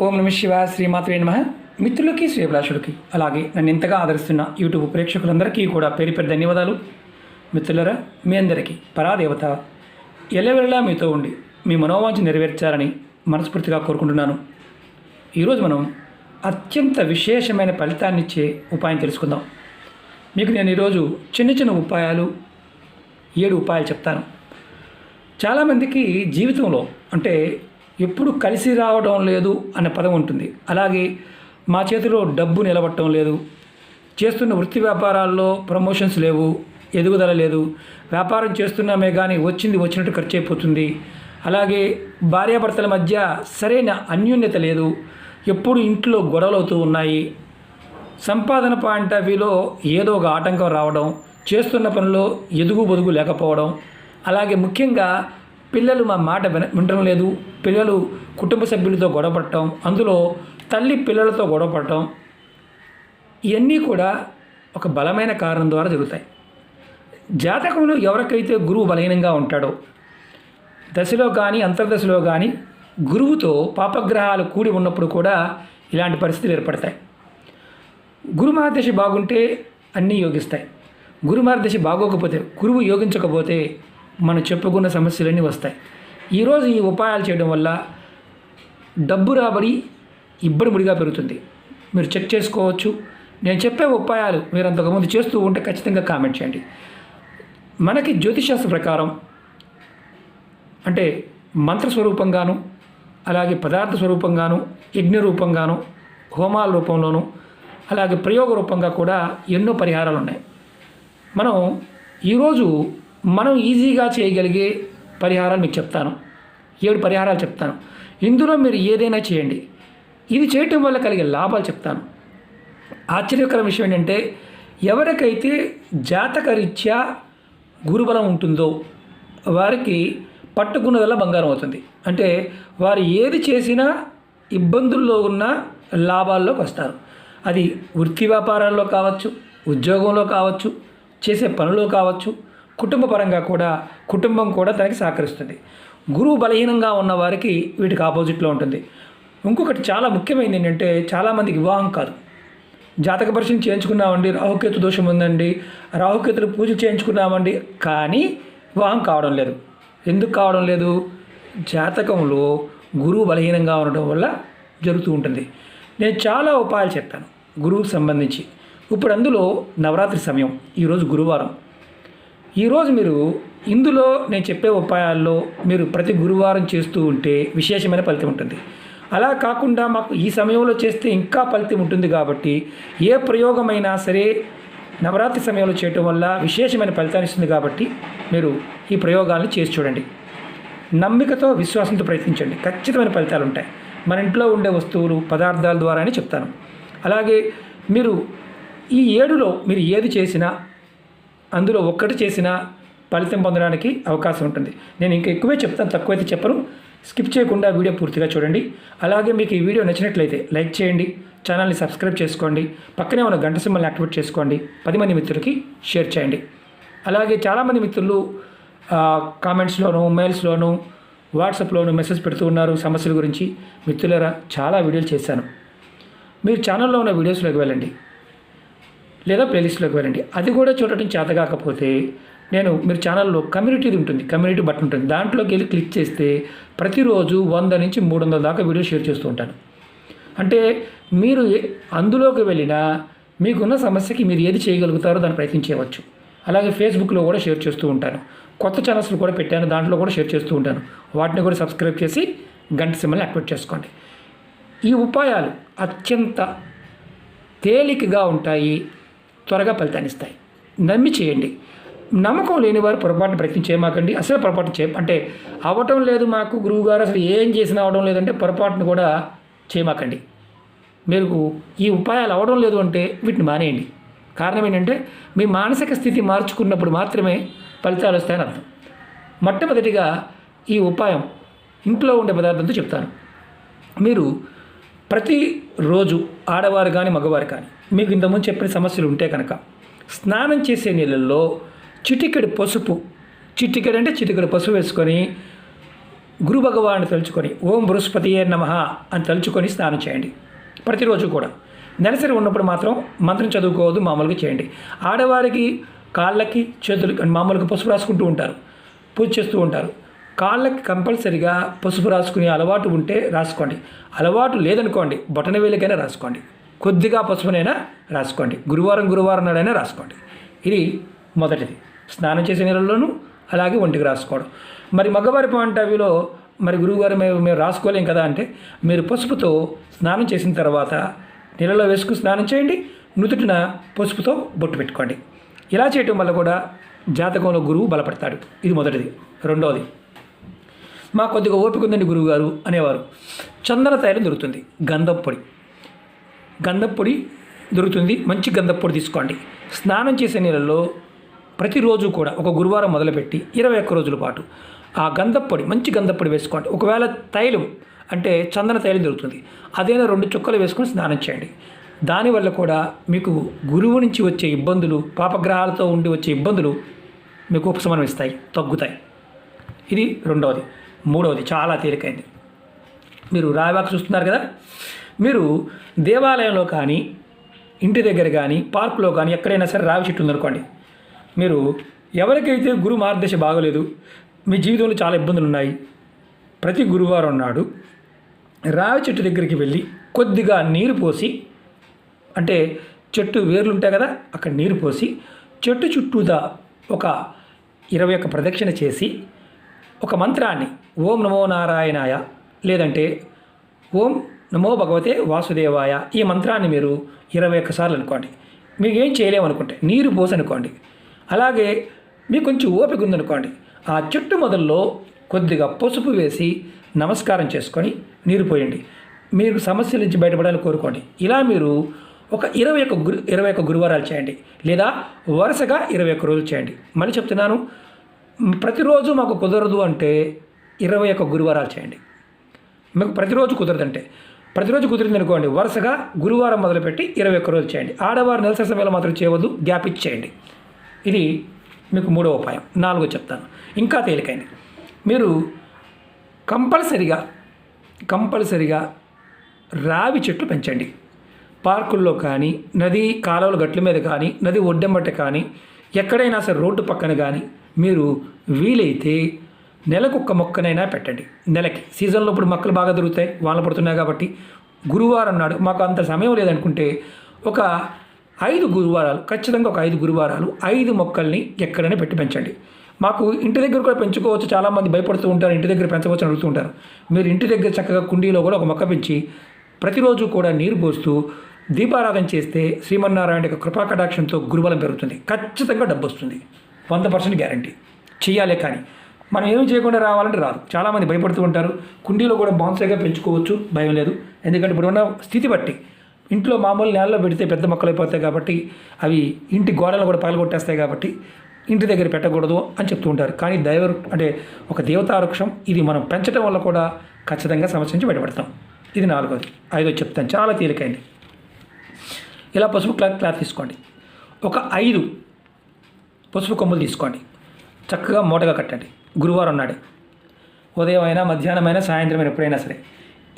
ఓం నమ శివ శ్రీమాత్రే నమ. మిత్రులకి శ్రీభిలాషుడికి అలాగే నన్ను ఇంతగా ఆదరిస్తున్న యూట్యూబ్ ప్రేక్షకులందరికీ కూడా పేరు పేరు ధన్యవాదాలు. మిత్రులరా మీ అందరికీ పరాదేవత ఎల్లవెల్లా మీతో ఉండి మీ మనోవాంఛ నెరవేర్చాలని మనస్ఫూర్తిగా కోరుకుంటున్నాను. ఈరోజు మనం అత్యంత విశేషమైన ఫలితాన్ని ఇచ్చే ఉపాయం తెలుసుకుందాం. మీకు నేను ఈరోజు చిన్న చిన్న ఉపాయాలు ఏడు ఉపాయాలు చెప్తాను. చాలామందికి జీవితంలో అంటే ఎప్పుడు కలిసి రావడం లేదు అనే పదం ఉంటుంది. అలాగే మా చేతిలో డబ్బు నిలబడటం లేదు. చేస్తున్న వృత్తి వ్యాపారాల్లో ప్రమోషన్స్ లేవు ఎదుగుదల లేదు. వ్యాపారం చేస్తున్నామే కానీ వచ్చింది వచ్చినట్టు ఖర్చు అయిపోతుంది అలాగే భార్యాభర్తల మధ్య సరైన అన్యోన్యత లేదు. ఎప్పుడు ఇంట్లో గొడవలు అవుతూ ఉన్నాయి. సంపాదన పాయింట్ ఆఫ్ వ్యూలో ఏదో ఒక ఆటంకం రావడం చేస్తున్న పనిలో ఎదుగు బొదుగు లేకపోవడం అలాగే ముఖ్యంగా పిల్లలు మా మాట విన వినటం లేదు. పిల్లలు కుటుంబ సభ్యులతో గొడవపడటం అందులో తల్లి పిల్లలతో గొడవపడటం ఇవన్నీ కూడా ఒక బలమైన కారణం ద్వారా జరుగుతాయి. జాతకంలో ఎవరికైతే గురువు బలహీనంగా ఉంటాడో దశలో కానీ అంతర్దశలో కానీ గురువుతో పాపగ్రహాలు కూడి ఉన్నప్పుడు కూడా ఇలాంటి పరిస్థితులు ఏర్పడతాయి. గురుమహర్దశి బాగుంటే అన్నీ యోగిస్తాయి. గురుమహర్దశి బాగోకపోతే గురువు యోగించకపోతే మనం చెప్పుకున్న సమస్యలన్నీ వస్తాయి. ఈరోజు ఈ ఉపాయాలు చేయడం వల్ల డబ్బు రాబడి ఇబ్బడి ముడిగా పెరుగుతుంది. మీరు చెక్ చేసుకోవచ్చు. నేను చెప్పే ఉపాయాలు మీరు అంతకుముందు చేస్తూ ఉంటే ఖచ్చితంగా కామెంట్ చేయండి. మనకి జ్యోతిషాస్త్ర ప్రకారం అంటే మంత్ర స్వరూపంగాను అలాగే పదార్థ స్వరూపంగాను యజ్ఞ రూపంగాను హోమాల రూపంలోను అలాగే ప్రయోగ రూపంగా కూడా ఎన్నో పరిహారాలు ఉన్నాయి. మనం ఈరోజు మనం ఈజీగా చేయగలిగే పరిహారాలు మీకు చెప్తాను. ఏడు పరిహారాలు చెప్తాను. ఇందులో మీరు ఏదైనా చేయండి. ఇది చేయటం వల్ల కలిగే లాభాలు చెప్తాను. ఆశ్చర్యకర విషయం ఏంటంటే ఎవరికైతే జాతకరీత్యా గురుబలం ఉంటుందో వారికి పట్టుకున్నదల్లా బంగారం అవుతుంది. అంటే వారు ఏది చేసినా ఇబ్బందుల్లో ఉన్న లాభాల్లోకి వస్తారు. అది వృత్తి వ్యాపారాల్లో కావచ్చు ఉద్యోగంలో కావచ్చు చేసే పనులో కావచ్చు కుటుంబ పరంగా కూడా కుటుంబం కూడా తనకి సహకరిస్తుంది. గురువు బలహీనంగా ఉన్న వారికి వీటికి ఆపోజిట్లో ఉంటుంది. ఇంకొకటి చాలా ముఖ్యమైనది ఏంటంటే చాలామందికి వివాహం కాదు. జాతక పరిశీలన చేయించుకున్నామండి రాహుకేతు దోషం ఉందండి రాహుకేతులు పూజ చేయించుకున్నామండి కానీ వివాహం కావడం లేదు. ఎందుకు కావడం లేదు? జాతకంలో గురువు బలహీనంగా ఉండడం వల్ల జరుగుతూ ఉంటుంది. నేను చాలా ఉపాయాలు చెప్తాను గురువుకు సంబంధించి. ఇప్పుడు అందులో నవరాత్రి సమయం ఈరోజు గురువారం. ఈరోజు మీరు ఇందులో నేను చెప్పే ఉపాయాల్లో మీరు ప్రతి గురువారం చేస్తూ ఉంటే విశేషమైన ఫలితం ఉంటుంది. అలా కాకుండా మాకు ఈ సమయంలో చేస్తే ఇంకా ఫలితం ఉంటుంది కాబట్టి ఏ ప్రయోగమైనా సరే నవరాత్రి సమయంలో చేయటం వల్ల విశేషమైన ఫలితాన్ని ఇస్తుంది కాబట్టి మీరు ఈ ప్రయోగాలను చేసి చూడండి. నమ్మికతో విశ్వాసంతో ప్రయత్నించండి. ఖచ్చితమైన ఫలితాలు ఉంటాయి. మన ఇంట్లో ఉండే వస్తువులు పదార్థాల ద్వారానే చెప్తాను. అలాగే మీరు ఈ ఏడులో మీరు ఏది చేసినా అందులో ఒక్కటి చేసినా ఫలితం పొందడానికి అవకాశం ఉంటుంది. నేను ఇంకా ఎక్కువే చెప్తాను తక్కువైతే చెప్పను. స్కిప్ చేయకుండా వీడియో పూర్తిగా చూడండి. అలాగే మీకు ఈ వీడియో నచ్చినట్లయితే లైక్ చేయండి ఛానల్ని సబ్స్క్రైబ్ చేసుకోండి పక్కనే ఉన్న గంట సింబల్ని యాక్టివేట్ చేసుకోండి పది మంది మిత్రులకి షేర్ చేయండి. అలాగే చాలామంది మిత్రులు కామెంట్స్లోను మెయిల్స్లోను వాట్సాప్లోను మెసేజ్ పెడుతూ ఉన్నారు సమస్యల గురించి. మిత్రులరా చాలా వీడియోలు చేశాను. మీరు ఛానల్లో ఉన్న వీడియోస్లోకి వెళ్ళండి. లేదా ప్లేలిస్ట్లోకి వెళ్ళండి. అది కూడా చూడటం చేత కాకపోతే నేను మీరు ఛానల్లో కమ్యూనిటీది ఉంటుంది కమ్యూనిటీ బటన్ ఉంటుంది. దాంట్లోకి వెళ్ళి క్లిక్ చేస్తే ప్రతిరోజు వంద నుంచి మూడు వందల దాకా వీడియో షేర్ చేస్తూ ఉంటాను. అంటే మీరు అందులోకి వెళ్ళినా మీకున్న సమస్యకి మీరు ఏది చేయగలుగుతారో దాన్ని ప్రయత్నించవచ్చు అలాగే ఫేస్బుక్లో కూడా షేర్ చేస్తూ ఉంటాను. కొత్త ఛానల్స్లు కూడా పెట్టాను దాంట్లో కూడా షేర్ చేస్తూ ఉంటాను. వాటిని కూడా సబ్స్క్రైబ్ చేసి గంట సిమ్మల్ని యాక్టివేట్ చేసుకోండి. ఈ ఉపాయాలు అత్యంత తేలికగా ఉంటాయి. త్వరగా ఫలితాన్ని ఇస్తాయి. నమ్మి చేయండి. నమ్మకం లేని వారు పొరపాటు ప్రయత్నం చేయమాకండి అసలు పొరపాటు చే అంటే అవ్వటం లేదు మాకు గురువుగారు అసలు ఏం చేసినా అవడం లేదంటే పొరపాటును కూడా చేయమాకండి. మీరు ఈ ఉపాయాలు అవడం లేదు అంటే వీటిని మానేయండి. కారణం ఏంటంటే మీ మానసిక స్థితి మార్చుకున్నప్పుడు మాత్రమే ఫలితాలు వస్తాయని అర్థం. మొట్టమొదటిగా ఈ ఉపాయం ఇంట్లో ఉండే పదార్థంతో చెప్తాను. మీరు ప్రతిరోజు ఆడవారు కానీ మగవారు కానీ మీకు ఇంతకుముందు చెప్పిన సమస్యలు ఉంటే కనుక స్నానం చేసే నీళ్ళల్లో చిటికెడు పసుపు చిటికెడు అంటే చిటికెడు పసుపు వేసుకొని గురు భగవాన్ని తలుచుకొని ఓం బృహస్పతియే నమ అని తలుచుకొని స్నానం చేయండి. ప్రతిరోజు కూడా. నెలసరి ఉన్నప్పుడు మాత్రం మంత్రం చదువుకోవద్దు మామూలుగా చేయండి. ఆడవారికి కాళ్ళకి చేతులకి మామూలుగా పసుపు రాసుకుంటూ ఉంటారు పూజ చేస్తూ ఉంటారు. కాళ్ళకి కంపల్సరిగా పసుపు రాసుకునే అలవాటు ఉంటే రాసుకోండి. అలవాటు లేదనుకోండి బొటన వేలికైనా రాసుకోండి. కొద్దిగా పసుపునైనా రాసుకోండి. గురువారం గురువారం నాడైనా రాసుకోండి. ఇది మొదటిది. స్నానం చేసే నీళ్ళలోనూ అలాగే ఒంటికి రాసుకోవడం. మరి మగవారి పాయింట్ ఆఫ్ వ్యూలో మరి గురువుగారు మేము మేము రాసుకోలేం కదా అంటే మీరు పసుపుతో స్నానం చేసిన తర్వాత నీళ్ళలో వేసుకుని స్నానం చేయండి. నుదుటిన పసుపుతో బొట్టు పెట్టుకోండి. ఇలా చేయటం వల్ల కూడా జాతకంలో గురువు బలపడతాడు. ఇది మొదటిది. రెండవది మా కొద్దిగా ఓపిక ఉందండి గురువుగారు అనేవారు. చందన తైలం దొరుకుతుంది. గంధం పొడి. గంధపొడి దొరుకుతుంది. మంచి గంధపొడి తీసుకోండి. స్నానం చేసే నీళ్ళలో ప్రతిరోజు కూడా ఒక గురువారం మొదలుపెట్టి ఇరవై ఒక్క రోజుల పాటు ఆ గంధపొడి మంచి గంధపొడి వేసుకోండి. ఒకవేళ తైలం అంటే చందన తైలం దొరుకుతుంది. అదైనా రెండు చుక్కలు వేసుకొని స్నానం చేయండి. దానివల్ల కూడా మీకు గురువు నుంచి వచ్చే ఇబ్బందులు పాపగ్రహాలతో ఉండి వచ్చే ఇబ్బందులు మీకు ఉపశమనం ఇస్తాయి తగ్గుతాయి. ఇది రెండవది. మూడవది చాలా తేలికైంది. మీరు రావాక చూస్తున్నారు కదా? మీరు దేవాలయంలో కానీ ఇంటి దగ్గర కానీ పార్కులో కానీ ఎక్కడైనా సరే రావి చెట్టు ఉందనుకోండి. మీరు ఎవరికైతే గురు మార్గదర్శ బాగోలేదు మీ జీవితంలో చాలా ఇబ్బందులు ఉన్నాయి. ప్రతి గురువారం నాడు రావి చెట్టు దగ్గరికి వెళ్ళి కొద్దిగా నీరు పోసి అంటే చెట్టు వేర్లు ఉంటాయి కదా అక్కడ నీరు పోసి చెట్టు చుట్టూదా ఒక ఇరవై ఒక్క ప్రదక్షిణ చేసి ఒక మంత్రాన్ని ఓం నమో నారాయణాయ లేదంటే ఓం నమో భగవతే వాసుదేవాయ. ఈ మంత్రాన్ని మీరు ఇరవై ఒక్కసార్లు అనుకోండి. మీకు ఏం చేయలేమనుకుంటే నీరు పోసి అనుకోండి అలాగే మీకు కొంచెం ఓపిక ఉందనుకోండి. ఆ చెట్టు మొదల్లో కొద్దిగా పసుపు వేసి నమస్కారం చేసుకొని నీరు పోయండి. మీరు సమస్యల నుంచి బయటపడాలని కోరుకోండి. ఇలా మీరు ఒక ఇరవై ఒక్క గురు ఇరవై ఒక్క గురువారాలు చేయండి. లేదా వరుసగా ఇరవై ఒక్క రోజులు చేయండి. మళ్ళీ చెప్తున్నాను ప్రతిరోజు మాకు కుదరదు అంటే ఇరవై ఒక్క గురువారాలు చేయండి. మీకు ప్రతిరోజు కుదరదంటే ప్రతిరోజు కుదిరింది అనుకోండి వరుసగా గురువారం మొదలుపెట్టి ఇరవై ఒక్క రోజులు చేయండి. ఆడవారు నెలసరి సమయంలో మాత్రం చేయవద్దు గ్యాప్ ఇచ్చి చేయండి ఇది మీకు మూడో ఉపాయం. నాలుగో చెప్తాను. ఇంకా తేలికైంది. మీరు కంపల్సరిగా కంపల్సరిగా రావి చెట్లు పెంచండి. పార్కుల్లో కానీ నది కాలువల గట్ల మీద కానీ నది ఒడ్డెంబట కానీ ఎక్కడైనా సరే రోడ్డు పక్కన కానీ మీరు వీలైతే నెలకు ఒక్క మొక్కనైనా పెట్టండి. నెలకి. సీజన్లో ఇప్పుడు మొక్కలు బాగా దొరుకుతాయి వానలు పడుతున్నాయి కాబట్టి. గురువారం నాడు మాకు అంత సమయం లేదనుకుంటే ఒక ఐదు గురువారాలు ఖచ్చితంగా ఒక ఐదు గురువారాలు ఐదు మొక్కల్ని ఎక్కడైనా పెట్టి పెంచండి. మాకు ఇంటి దగ్గర కూడా పెంచుకోవచ్చు. చాలామంది భయపడుతూ ఉంటారు ఇంటి దగ్గర పెంచవచ్చు అని అడుగుతూ ఉంటారు. మీరు ఇంటి దగ్గర చక్కగా కుండీలో కూడా ఒక మొక్క పెంచి ప్రతిరోజు కూడా నీరు పోస్తూ దీపారాధన చేస్తే శ్రీమన్నారాయణ యొక్క కృపాకటాక్షంతో గురుబలం పెరుగుతుంది. ఖచ్చితంగా డబ్బు వస్తుంది. వంద పర్సెంట్ గ్యారంటీ. చెయ్యాలే కానీ మనం ఏమి చేయకుండా రావాలంటే రాదు. చాలామంది భయపడుతూ ఉంటారు. కుండీలో కూడా బాన్సాయిగా పెంచుకోవచ్చు. భయం లేదు. ఎందుకంటే ఇప్పుడు ఉన్న స్థితి బట్టి ఇంట్లో మామూలు నేలలో పెడితే పెద్ద మొక్కలు అయిపోతాయి కాబట్టి అవి ఇంటి గోడలు కూడా పగలగొట్టేస్తాయి కాబట్టి ఇంటి దగ్గర పెట్టకూడదు అని చెప్తూ ఉంటారు. కానీ దైవ అంటే ఒక దేవతా వృక్షం ఇది మనం పెంచడం వల్ల కూడా ఖచ్చితంగా సమస్య నుంచి బయటపడతాం. ఇది నాలుగోది. ఐదో చెప్తాను. చాలా తేలికైంది. ఇలా పసుపు క్లాత్ క్లాత్ తీసుకోండి. ఒక ఐదు పసుపు కొమ్ములు తీసుకోండి. చక్కగా మూటగా కట్టండి. గురువారం నాడే ఉదయం అయినా మధ్యాహ్నం అయినా సాయంత్రం ఎప్పుడైనా సరే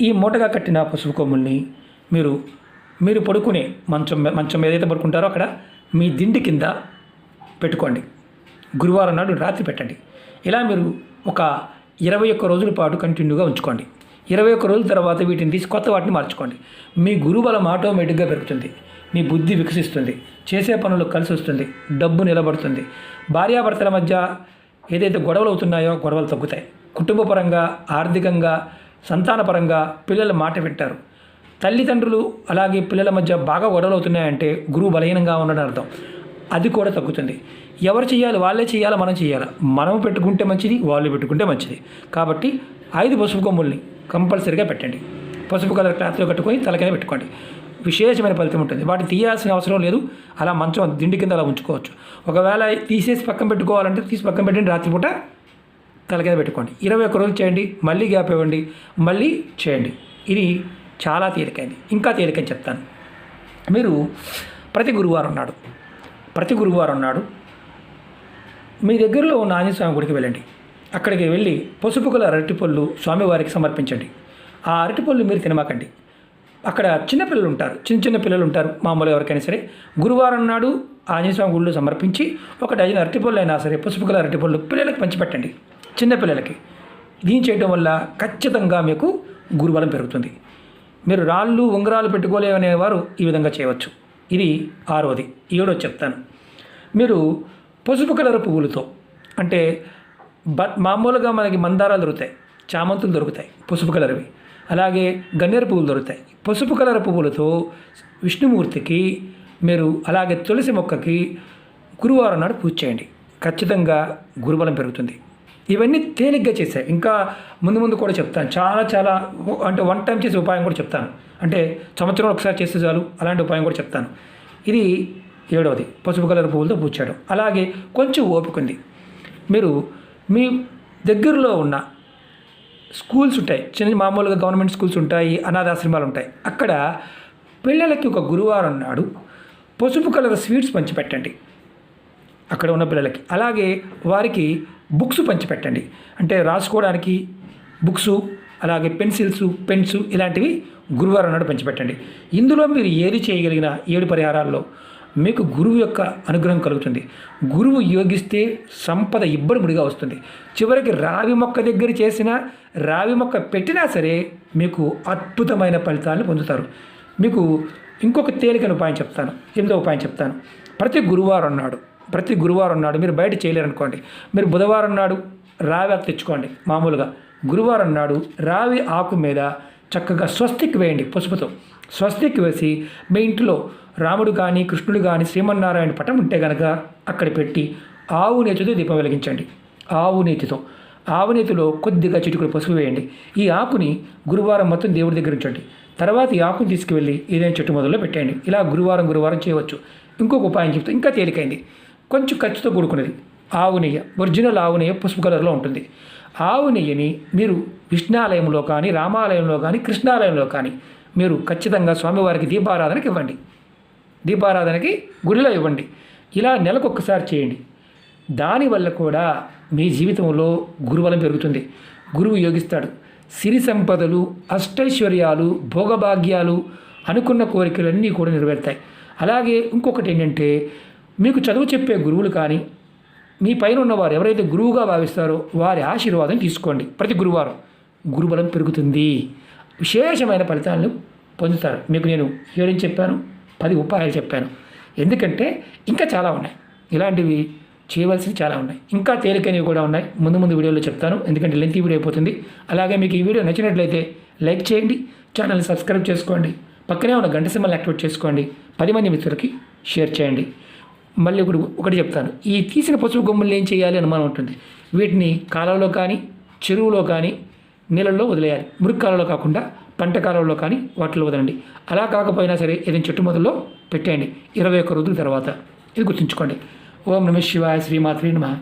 ఈ మూటగా కట్టిన పసుపు కొమ్ముల్ని మీరు మీరు పడుకునే మంచం మంచం ఏదైతే పడుకుంటారో అక్కడ మీ దిండి కింద పెట్టుకోండి. గురువారం నాడు రాత్రి పెట్టండి. ఇలా మీరు ఒక ఇరవై ఒక్క రోజుల పాటు కంటిన్యూగా ఉంచుకోండి. ఇరవై ఒక్క రోజుల తర్వాత వీటిని తీసి కొత్త వాటిని మార్చుకోండి. మీ గురుబలం ఆటోమేటిక్గా పెరుగుతుంది. మీ బుద్ధి వికసిస్తుంది. చేసే పనులు కలిసి వస్తుంది డబ్బు నిలబడుతుంది. భార్యాభర్తల మధ్య ఏదైతే గొడవలు అవుతున్నాయో గొడవలు తగ్గుతాయి. కుటుంబపరంగా ఆర్థికంగా సంతానపరంగా పిల్లల మాట వింటారు. తల్లిదండ్రులు అలాగే పిల్లల మధ్య బాగా గొడవలు అవుతున్నాయంటే గురువు బలహీనంగా ఉండడం అర్థం. అది కూడా తగ్గుతుంది. ఎవరు చేయాలి? వాళ్ళే చేయాలి? మనం చేయాలి? మనం పెట్టుకుంటే మంచిది వాళ్ళు పెట్టుకుంటే మంచిది. కాబట్టి ఐదు పసుపు కొమ్ముల్ని కంపల్సరీగా పెట్టండి. పసుపు కలర్ క్లాత్లో కట్టుకొని తలకైనా పెట్టుకోండి. విశేషమైన ఫలితం ఉంటుంది. వాటిని తీయాల్సిన అవసరం లేదు. అలా మంచం దిండి కింద అలా ఉంచుకోవచ్చు. ఒకవేళ తీసేసి పక్కన పెట్టుకోవాలంటే తీసి పక్కన పెట్టండి. రాత్రిపూట తలకైనా పెట్టుకోండి. ఇరవై ఒక్క రోజులు చేయండి. మళ్ళీ గ్యాప్ ఇవ్వండి. మళ్ళీ చేయండి. ఇది చాలా తేలికైంది. ఇంకా తేలికని చెప్తాను. మీరు ప్రతి గురువారం నాడు ప్రతి గురువారం నాడు మీ దగ్గరలో ఉన్న ఆంజనేయస్వామి గుడికి వెళ్ళండి. అక్కడికి వెళ్ళి పసుపు గల అరటిపళ్ళు స్వామివారికి సమర్పించండి. ఆ అరటిపళ్ళు మీరు తినమాకండి. అక్కడ చిన్నపిల్లలు ఉంటారు. చిన్న చిన్న పిల్లలు ఉంటారు. మామూలు ఎవరికైనా సరే. గురువారం నాడు ఆంజనేయస్వామి గుళ్ళు సమర్పించి ఒక డజన్ అరటిపళ్ళు అయినా సరే పసుపు కలర్ అరటిపళ్ళు పిల్లలకి పంచిపెట్టండి చిన్నపిల్లలకి దీని చేయడం వల్ల ఖచ్చితంగా మీకు గురుబలం పెరుగుతుంది. మీరు రాళ్ళు ఉంగరాలు పెట్టుకోలేవనేవారు ఈ విధంగా చేయవచ్చు. ఇది ఆరవది. ఏడో చెప్తాను. మీరు పసుపు కలర్ పువ్వులతో అంటే బ మామూలుగా మనకి మందారాలు దొరుకుతాయి. చామంతులు దొరుకుతాయి పసుపు కలర్వి. అలాగే గన్నేరు పువ్వులు దొరుకుతాయి. పసుపు కలర్ పువ్వులతో విష్ణుమూర్తికి మీరు అలాగే తులసి మొక్కకి గురువారం నాడు పూజ చేయండి. ఖచ్చితంగా గురుబలం పెరుగుతుంది. ఇవన్నీ తేలిగ్గా చేశాయి. ఇంకా ముందు ముందు కూడా చెప్తాను. చాలా చాలా అంటే వన్ టైం చేసే ఉపాయం కూడా చెప్తాను. అంటే సంవత్సరం ఒకసారి చేస్తే చాలు. అలాంటి ఉపాయం కూడా చెప్తాను. ఇది ఏడవది. పసుపు కలర్ పువ్వులతో పూజ చేయడం. అలాగే కొంచెం ఓపిక ఉంది. మీరు మీ దగ్గరలో ఉన్న స్కూల్స్ ఉంటాయి. చిన్న మామూలుగా గవర్నమెంట్ స్కూల్స్ ఉంటాయి అనాథాశ్రమాలు ఉంటాయి. అక్కడ పిల్లలకి ఒక గురువారం నాడు పసుపు కలర్ స్వీట్స్ పంచిపెట్టండి అక్కడ ఉన్న పిల్లలకి. అలాగే వారికి బుక్స్ పంచిపెట్టండి అంటే రాసుకోవడానికి బుక్స్ అలాగే పెన్సిల్స్ పెన్స్ ఇలాంటివి గురువారం నాడు పంచిపెట్టండి ఇందులో మీరు ఏది చేయగలిగిన ఏడు పరిహారాల్లో మీకు గురువు యొక్క అనుగ్రహం కలుగుతుంది. గురువు యోగిస్తే సంపద ఇబ్బడిముడిగా వస్తుంది. చివరికి రావి మొక్క దగ్గర చేసిన రావి మొక్క పెట్టినా సరే మీకు అద్భుతమైన ఫలితాలను పొందుతారు. మీకు ఇంకొక తేలికైన ఉపాయం చెప్తాను. ఎనిమిదో ఉపాయం చెప్తాను. ప్రతి గురువారం నాడు ప్రతి గురువారం నాడు మీరు బయట చేయలేరనుకోండి. మీరు బుధవారం నాడు రావి ఆకు తెచ్చుకోండి మామూలుగా. గురువారం నాడు రావి ఆకు మీద చక్కగా స్వస్తికి వేయండి పసుపుతో. స్వస్తికి వేసి మీ ఇంట్లో రాముడు కానీ కృష్ణుడు కానీ శ్రీమన్నారాయణ పటం ఉంటే గనక అక్కడ పెట్టి ఆవు నేతితో దీపం వెలిగించండి. ఆవు నేతితో. ఆవు నేతిలో కొద్దిగా చిటుకులు పసుపు వేయండి. ఈ ఆకుని గురువారం మొత్తం దేవుడి దగ్గర ఉంచండి. తర్వాత ఈ ఆకుని తీసుకువెళ్ళి ఏదైనా చెట్టు మొదల్లో పెట్టండి ఇలా గురువారం గురువారం చేయవచ్చు. ఇంకొక ఉపాయం చెప్తే ఇంకా తేలికైంది. కొంచెం ఖర్చుతో కూడుకున్నది. ఆవు నెయ్యి. ఒరిజినల్ ఆవు నెయ్యి పసుపు కలర్లో ఉంటుంది. ఆవు నెయ్యిని మీరు విష్ణాలయంలో కానీ రామాలయంలో కానీ కృష్ణాలయంలో కానీ మీరు ఖచ్చితంగా స్వామివారికి దీపారాధనకి ఇవ్వండి. దీపారాధనకి గుడిలో ఇవ్వండి. ఇలా నెలకొకసారి చేయండి. దానివల్ల కూడా మీ జీవితంలో గురుబలం పెరుగుతుంది. గురువు యోగిస్తాడు. సిరి సంపదలు అష్టైశ్వర్యాలు భోగభాగ్యాలు అనుకున్న కోరికలన్నీ కూడా నెరవేరుతాయి. అలాగే ఇంకొకటి ఏంటంటే మీకు చదువు చెప్పే గురువులు కానీ మీ పైన ఉన్నవారు ఎవరైతే గురువుగా భావిస్తారో వారి ఆశీర్వాదం తీసుకోండి. ప్రతి గురువారం గురుబలం పెరుగుతుంది. విశేషమైన ఫలితాలను పొందుతారు. మీకు నేను ఏడేం చెప్పాను పది ఉపాయాలు చెప్పాను. ఎందుకంటే ఇంకా చాలా ఉన్నాయి. ఇలాంటివి చేయవలసినవి చాలా ఉన్నాయి. ఇంకా తేలికైనవి కూడా ఉన్నాయి. ముందు ముందు వీడియోలో చెప్తాను. ఎందుకంటే లెంత్ వీడియో అయిపోతుంది. అలాగే మీకు ఈ వీడియో నచ్చినట్లయితే లైక్ చేయండి ఛానల్ని సబ్స్క్రైబ్ చేసుకోండి పక్కనే ఉన్న గంట సింబల్ యాక్టివేట్ చేసుకోండి పది మంది మిత్రులకి షేర్ చేయండి. మళ్ళీ ఒకటి ఒకటి చెప్తాను. ఈ తీసిన పసుపు గొమ్ములు ఏం చేయాలి అనుమానం ఉంటుంది. వీటిని కాలంలో కానీ చెరువులో కానీ నీళ్ళల్లో వదిలేయాలి. మురికి కాలంలో కాకుండా పంట కాలంలో కానీ వాటిలో వదలండి. అలా కాకపోయినా సరే ఏదైనా చెట్టు మొదల్లో పెట్టేయండి. ఇరవై ఒక్క రోజుల తర్వాత. ఇది గుర్తుంచుకోండి. ఓం నమ శివాయ శ్రీమాత్రి నమ.